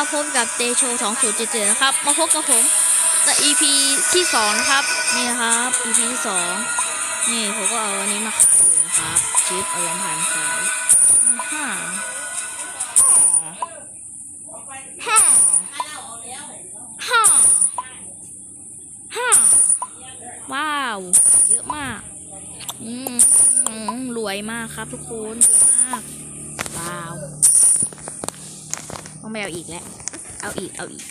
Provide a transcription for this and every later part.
นะครับพบกับเตโช2077นะครับ มาพบกับผมใน EP ที่สองนะครับ นี่นะครับ EP ที่สองนี่ผมก็เอาอันนี้มาขายอยู่นะครับชิปเอาลำพันขายฮ่าฮ่าฮ่าฮ่าว้าว เยอะมาก อืมรวยมากครับทุกคนรวยมาก ว้าว ต้องไปเอาอีกแล้ว เอาอีก เอาอีก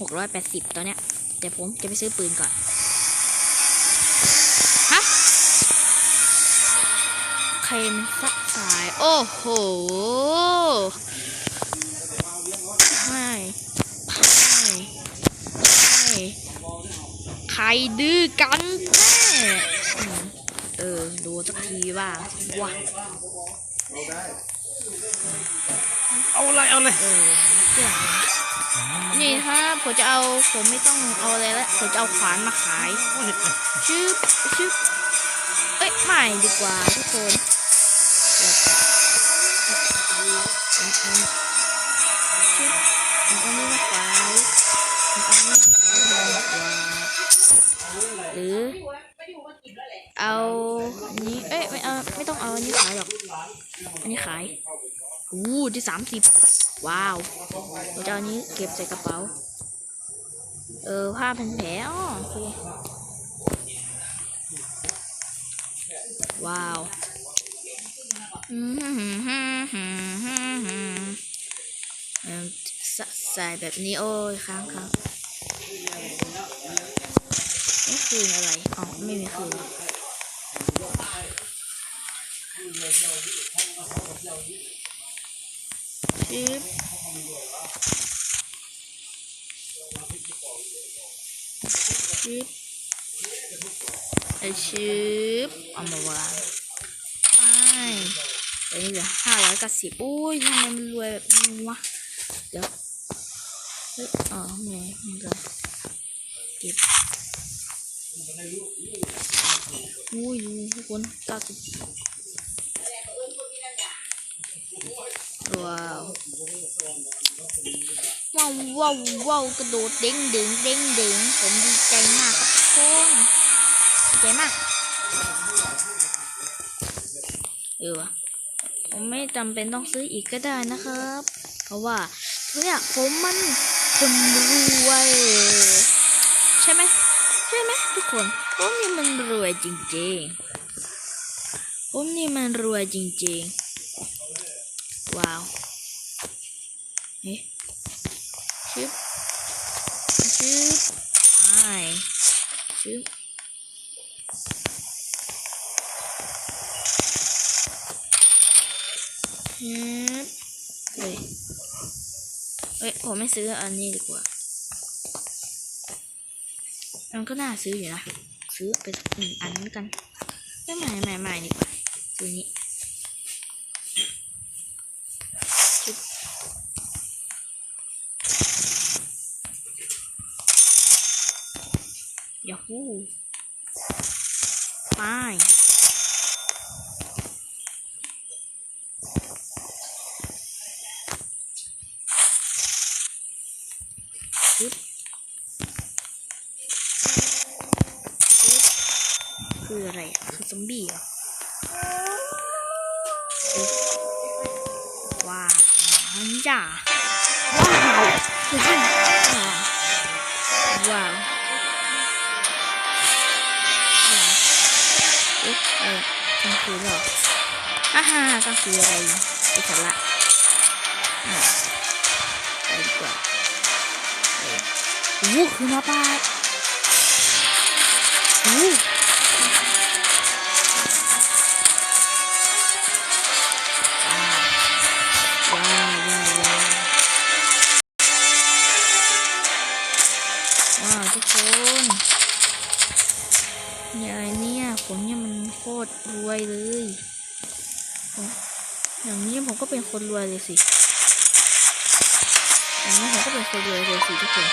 หกร้อยแปดสิบตอนเนี้ย เดี๋ยวผมจะไปซื้อปืนก่อน ฮะเครนสักสาย โอ้โห ไม่ไม่ไม่ใครดื้อกันแน่เออ ดูสักทีว่าว้า อาอะไรเอาเลยนี่ฮะผมจะเอาผมไม่ต้องเอาอะไรแล้วผมจะเอาขวานมาขายชึบชึบเอ้ยไม่ดีกว่าทุกคนชึบนี่มาขายนี่มาขายหรือเอาอันนี้เอ้ยไม่เอาไม่ต้องเอาอันนี้ขายหรอกอันนี้ขาย อู้ที่สามสิบว้าวเราจะเอาอันนี้เก็บใส่กระเป๋า เออผ้าเป็นแผลอ๋อโอเคว้าวฮึมฮึมฮึมฮึมใส่แบบนี้โอ้ยค้างค้างนี่คืนอะไรอ๋อไม่มีคืน ชิปชิปไอชิปเอามาวางไปตอนนี้เหลือห้าร้อยกับสิบอุ้ยทำไมมันรวยแบบนี้วะ เดี๋ยว เฮ้ยอ๋อไม่ไม่เลยเก็บอุ้ยดูทุกคนเก้าสิบ ว้าวว้าวว้าวว้าวกระโดดเด้งเดึงเด้งเดึงผมดีใจมากครับทุกคนดีใจมากเออวะผมไม่จำเป็นต้องซื้ออีกก็ได้นะครับ เพราะว่าเนี่ยผมมันคนรวยใช่ไหมใช่ไหมทุกคนผมนี่มันรวยจริงๆผมนี่มันรวยจริงๆ ว้าวเอ๊ะชึบชึบไอชึบฮึบเฮ้ยเฮ้ย ผมไม่ซื้ออันนี้ดีกว่า มันก็น่าซื้ออยู่นะ ซื้อไปสักหนึ่งอันแล้วกันไม่ใหม่ใหม่ใหม่ดีกว่าซื้อนี้ ยาฮูไปปึ๊บปึ๊บคืออะไรอะ คือซอมบี้เหรอเอ๊ะว้าวจ้าว้าวว้าว เออกลางคืนหรออ่าฮ่ากลางคืนอะไรไปสาระอะไปดีกว่าโอ้โหคือมาปาดโอ้ คตรรวยเลย อย่างนี้ผมก็เป็นคนรวยเลยสิ อย่างนี้ผมก็เป็นคนรวยเลยสิทุกคน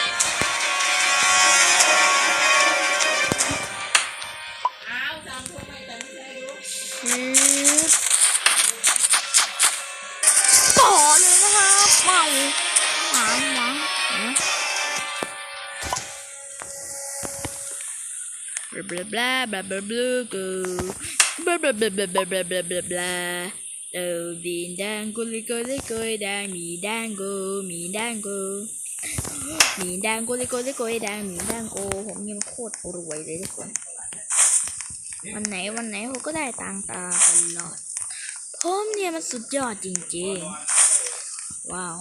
บลาบลาบลาบลาบลากูบลาบลาบลาบลาบลาบลาบลาบลาบลาเออดินดังกุลิกุลิกุยดังมีดังโกมีดังโกมีดังกุลิกุลิกุยดังมีดังโกผมยังโคตรรวยเลยทุกคนวันไหนวันไหนผมก็ได้ตังตาตลอดผมเนี่ยมันสุดยอดจริงๆ ว้าว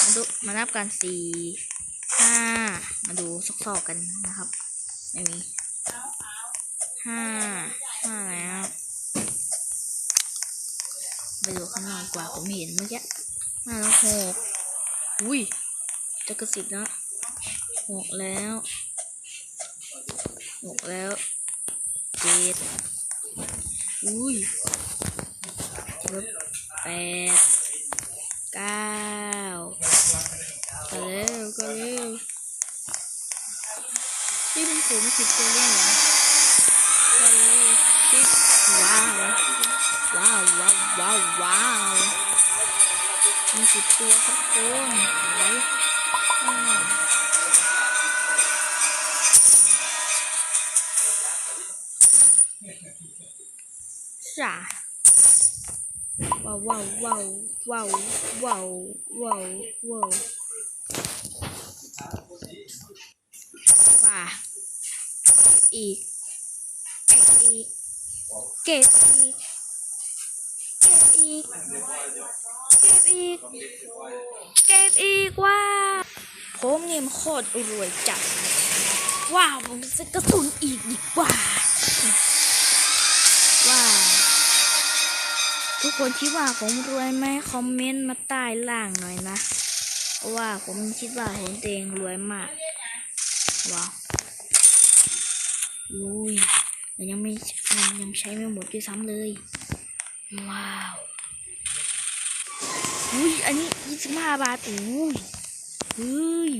มาดูมานับกันสี่ห้ามาดูซอกๆกันนะครับไม่มี ห้าห้าแล้วไปดูข้างนอกดีกว่าผมเห็นเมื่อกี้ห้าแล้วหกอุ้ยจะกระสิบแล้วหกแล้วหกแล้วเจ็ดอุ้ยเจ็ดแปดเก้าก็เร็วก็เร็วนี่เป็นผมสิบตัวเล่น สิบตัวครับคุณไหนอ้าวจ้าว้าวว้าวว้าวว้าวว้าวว้าวว้าวว้าอีกเก็บอีกเก็บอีกเก็บอีก เก็บอีก เก็บอีกว้าผมเนี่ยมันโคตรรวยจัด ว้าวผมจะกระสุนอีกดีกว่า ว้าว ทุกคนคิดว่าผมรวยไหมคอมเมนต์มาใต้ล่างหน่อยนะเพราะว่าผมคิดว่าผมเองรวยมาก ว้าวอุ้ยยังไม่ยังใช้ไม่หมดด้วยซ้ำเลย ว้าว อุ้ย อันนี้ยี่สิบห้าบาทโอ้ยอุ้ย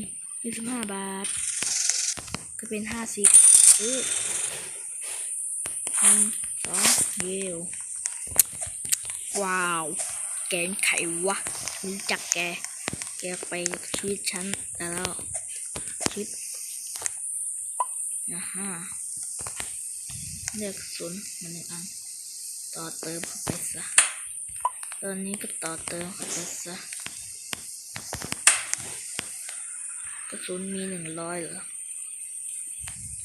ยี่สิบห้าบาท ก็เป็นห้าสิบเออหนึ่งสองเยว ว้าว แกงไขวะรู้จักแก แกไปชีวิตฉันแต่แล้วชีวิตนะฮะเลือกศูนย์มาหนึ่งอัน ต่อเติมเข้าไปซะ ตอนนี้ก็ต่อเติมเข้าไปซะกระสุนมีหนึ่งร้อยเหรอ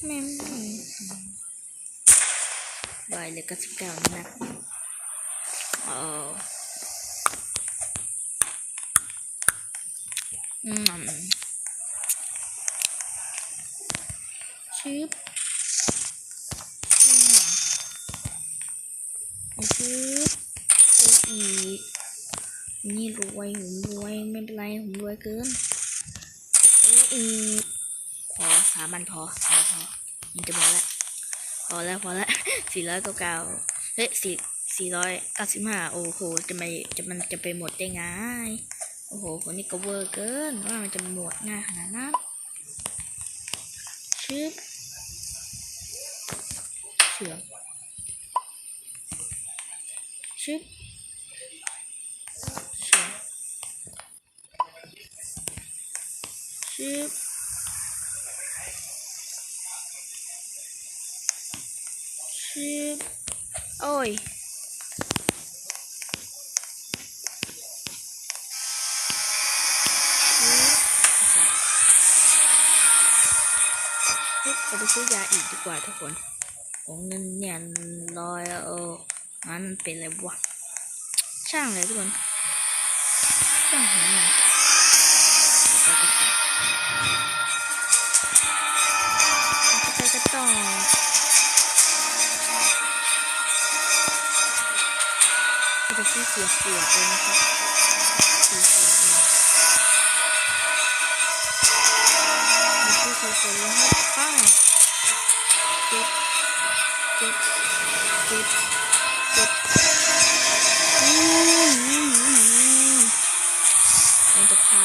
ไม่มีใบเหลยก็สิบเก้านัดอ๋ออืมชิปอืมชิปซื้ออีก นี่รวยผมรวยไม่เป็นไรผมรวยเกินซื้ออีพอสามพันพอพอพอมันจะหมดล้วพอแล้วพอแล้วสี่ร้อยเก้าเก้าเฮ้ยสี่สี่ร้อยเก้าสิบห้าโอ้โหจะไม่จะมันจะไปหมดได้ไงโอ้โหคนนี้ก็เวอร์เกินว่ามันจะหมดง่ายขนาดนั้นชึบเชื่อชึบ ชึบชึบโอ้ยชึบเราไปซื้อยาอีกดีกว่าทุกคนโอ้เงินเนี่ยลอยแล้วเอองั้นมันเป็นอะไรวะช่างเลยทุกคนช่างหัวหน่อยไปกัน ก่อนจะที่เสียเสียไปนะครับเสียนะมันคือเสียยวป้าเอืมอืมันจะพา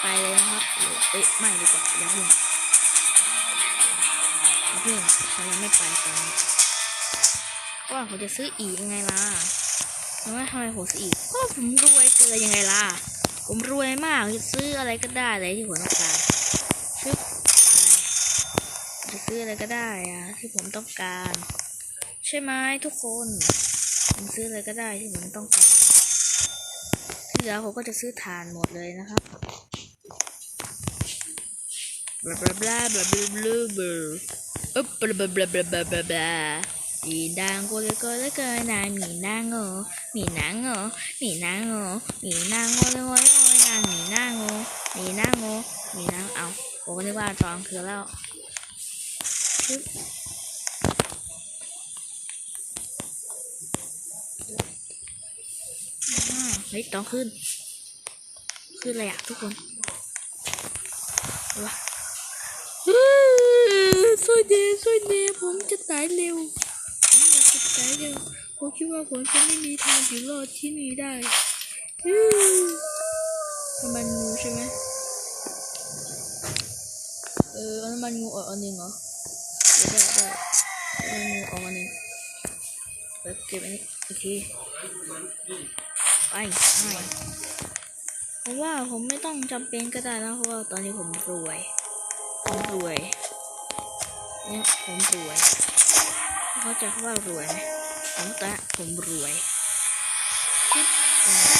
ไปเลยนะครับเอ้ยไม่ดีกว่าอย่าหึง อย่าเพิ่งฉันยังไม่ไปตอนนี้เพราะว่าผมจะซื้ออีกยังไงล่ะแล้วว่าทำไมผมซื้ออีกเพราะผมรวยเกินยังไงล่ะ ผมรวยมากจะซื้ออะไรก็ได้เลยที่ผมต้องการชึบไปจะจะซื้ออะไรก็ได้อะที่ผมต้องการ ใช่ไหมทุกคน ผมซื้ออะไรก็ได้ที่ผมต้องการที่เหลือผมก็จะซื้อถ่านหมดเลยนะครับบลาบลาบลาบลาบลาบลาบลา อึ๊บบลาบลาบลาบลาบลาบลาบลาอีดังกูเลยก็เลยก็นายมีนางเหรอมีนางเหรอมีนางเหรอมีนางโง่เลยโง่เลยโง่นางมีนางโง่หมีนางโง่หมีนางเอาผมก็นึกว่าตอนคือแล้วเฮ้ยต้อนขึ้น ขึ้นอะไรอะทุกคนว้า สวยเดย์สวยเดย์ผมจะตายเร็วผมอยากจะตายเร็วผมคิดว่าผมจะไม่มีทางอยู่รอดที่นี่ได้น้ำมันงูใช่ไหมเอออน้ำมันงูออกอันหนึ่งเหรอได้ได้น้ำมันงูออกอันหนึ่งเก็บอันนี้โอเคไปไปผมว่าผมไม่ต้องจำเป็นก็ได้นะเพราะว่าตอนนี้ผมรวยผมรวย เนี่ยผมรวยเขาจะว่ารวยไหมผมตะผมรวยจิ๊บอ่า